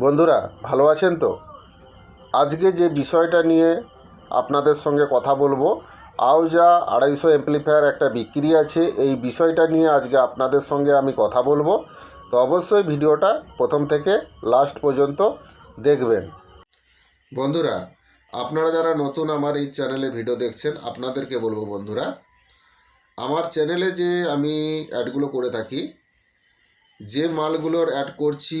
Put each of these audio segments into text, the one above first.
বন্ধুরা, ভালো আছেন তো? আজকে যে বিষয়টা নিয়ে আপনাদের সঙ্গে কথা বলব, আউজা আড়াইশো এমপ্লিফায়ার একটা বিক্রি আছে। এই বিষয়টা নিয়ে আজকে আপনাদের সঙ্গে আমি কথা বলব। তো অবশ্যই ভিডিওটা প্রথম থেকে লাস্ট পর্যন্ত দেখবেন। বন্ধুরা, আপনারা যারা নতুন আমার এই চ্যানেলে ভিডিও দেখছেন, আপনাদেরকে বলব বন্ধুরা, আমার চ্যানেলে যে আমি অ্যাডগুলো করে থাকি, যে মালগুলোর অ্যাড করছি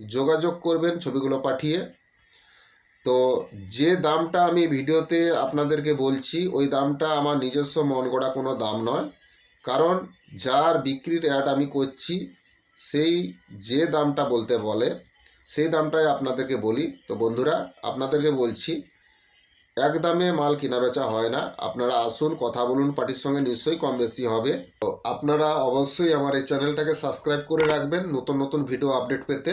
যোগাযোগ করবেন ছবিগুলো পাঠিয়ে। তো যে দামটা আমি ভিডিওতে আপনাদেরকে বলছি, ওই দামটা আমার নিজস্ব মন গড়া কোনো দাম নয়। কারণ যার বিক্রির অ্যাড আমি করছি, সেই যে দামটা বলতে বলে, সেই দামটাই আপনাদেরকে বলি। তো বন্ধুরা, আপনাদেরকে বলছি, এক দামে মাল কেনা বেচা হয় না। আপনারা আসুন, কথা বলুন, পার্টির সঙ্গে নিশ্চয়ই কম বেশি হবে। তো আপনারা অবশ্যই আমার এই চ্যানেলটাকে সাবস্ক্রাইব করে রাখবেন নতুন নতুন ভিডিও আপডেট পেতে।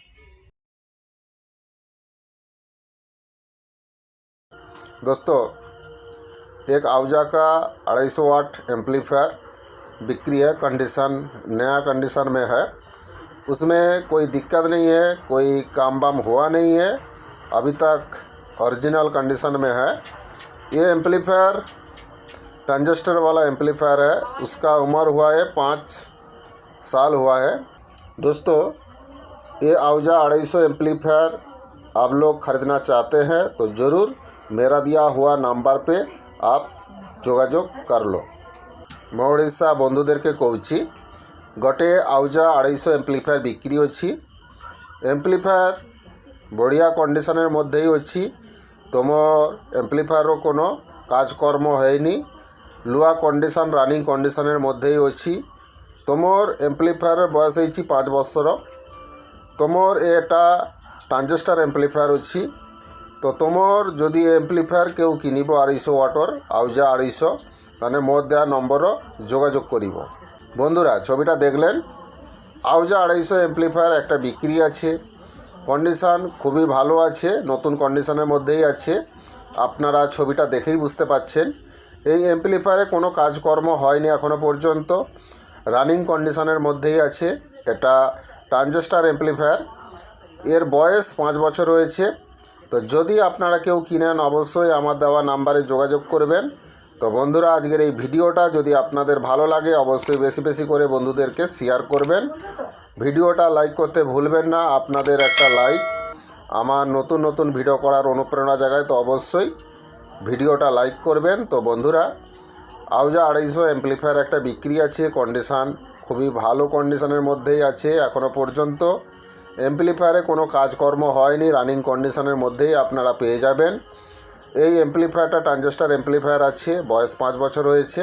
दोस्तों, एक आवजा का 250 वाट एम्पलीफायर बिक्री है कंडीशन नया कंडीशन में है। उसमें कोई दिक्कत नहीं है, कोई काम वाम हुआ नहीं है, अभी तक ओरिजिनल कंडीशन में है। ये एम्पलीफायर ट्रांजिस्टर वाला एम्पलीफायर है, उसका उम्र हुआ है पाँच साल हुआ है। दोस्तों, ये आवजा अढ़ाई सौ एम्पलीफायर आप लोग ख़रीदना चाहते हैं तो ज़रूर मेरा दिया हुआ নাম্বার পে আপ যোগাযোগ করল ମୋ ଓଡ଼ିଶା ବନ୍ଧୁଦେରକେ କହୁଛି ଗୋଟେ ଆଉଜା ଅଢ଼େଇଶହ ଏମ୍ପ୍ଲିଫାୟାର୍ ବିକ୍ରି ଅଛି ଏମ୍ପ୍ଲିଫାୟାର୍ ବଢ଼ିଆ କଣ୍ଡିସନରେ ମଧ୍ୟ ଅଛି ତୁମ ଏମ୍ପ୍ଲିଫାୟାର୍ର কোনো কাজকর্ম হয়নি লুয়া কন্ডিশন রানিং কন্ডিশনের মধ্যেই অছি তোমার এমপ্লিফায়ারের বয়স হয়েছি পাঁচ বছর তোমার এটা ট্রানজিস্টার এমপ্লিফায়ার অছি তো তোমার যদি এম্পলিফায়ার কেউ কিনিব আড়াইশো ওয়াটর আউজা আড়াইশো, তাহলে মোর দেওয়া নম্বরও যোগাযোগ করিব বন্ধুরা, ছবিটা দেখলেন। আউজা আড়াইশো এমপ্লিফায়ার একটা বিক্রি আছে। কন্ডিশান খুবই ভালো আছে, নতুন কন্ডিশনের মধ্যেই আছে। আপনারা ছবিটা দেখেই বুঝতে পাচ্ছেন। এই এমপ্লিফায়ারে কোনো কাজকর্ম হয়নি এখনও পর্যন্ত। রানিং কন্ডিশনের মধ্যেই আছে। এটা ট্রানজেস্টার এমপ্লিফায়ার এর বয়স পাঁচ বছর রয়েছে তো যদি আপনারা কেউ কিনেন, অবশ্যই আমার দেওয়া নাম্বারে যোগাযোগ করবেন। তো বন্ধুরা, আজকের এই ভিডিওটা যদি আপনাদের ভালো লাগে, অবশ্যই বেশি বেশি করে বন্ধুদেরকে শেয়ার করবেন। ভিডিওটা লাইক করতে ভুলবেন না, আপনাদের একটা লাইক আমার নতুন নতুন ভিডিও করার অনুপ্রেরণা জায়গায় তো অবশ্যই ভিডিওটা লাইক করবেন। তো বন্ধুরা, আউজা আড়াইশো অ্যাম্পলিফায়ার একটা বিক্রি আছে কন্ডিশান খুবই ভালো কন্ডিশনের মধ্যেই আছে এখনও পর্যন্ত। অ্যাম্পলিফায়ারে কোনো কাজকর্ম হয়নি, রানিং কন্ডিশনের মধ্যেই আপনারা পেয়ে যাবেন। এই অ্যাম্পলিফায়ারটা ট্রানজিস্টার অ্যাম্পলিফায়ার আছে, বয়স পাঁচ বছর হয়েছে।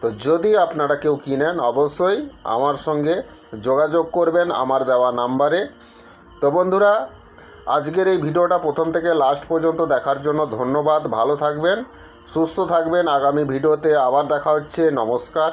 তো যদি আপনারা কেউ কিনেন, অবশ্যই আমার সঙ্গে যোগাযোগ করবেন আমার দেওয়া নাম্বারে। তো বন্ধুরা, আজকের এই ভিডিওটা প্রথম থেকে লাস্ট পর্যন্ত দেখার জন্য ধন্যবাদ। ভালো থাকবেন, সুস্থ থাকবেন। আগামী ভিডিওতে আবার দেখা হচ্ছে। নমস্কার।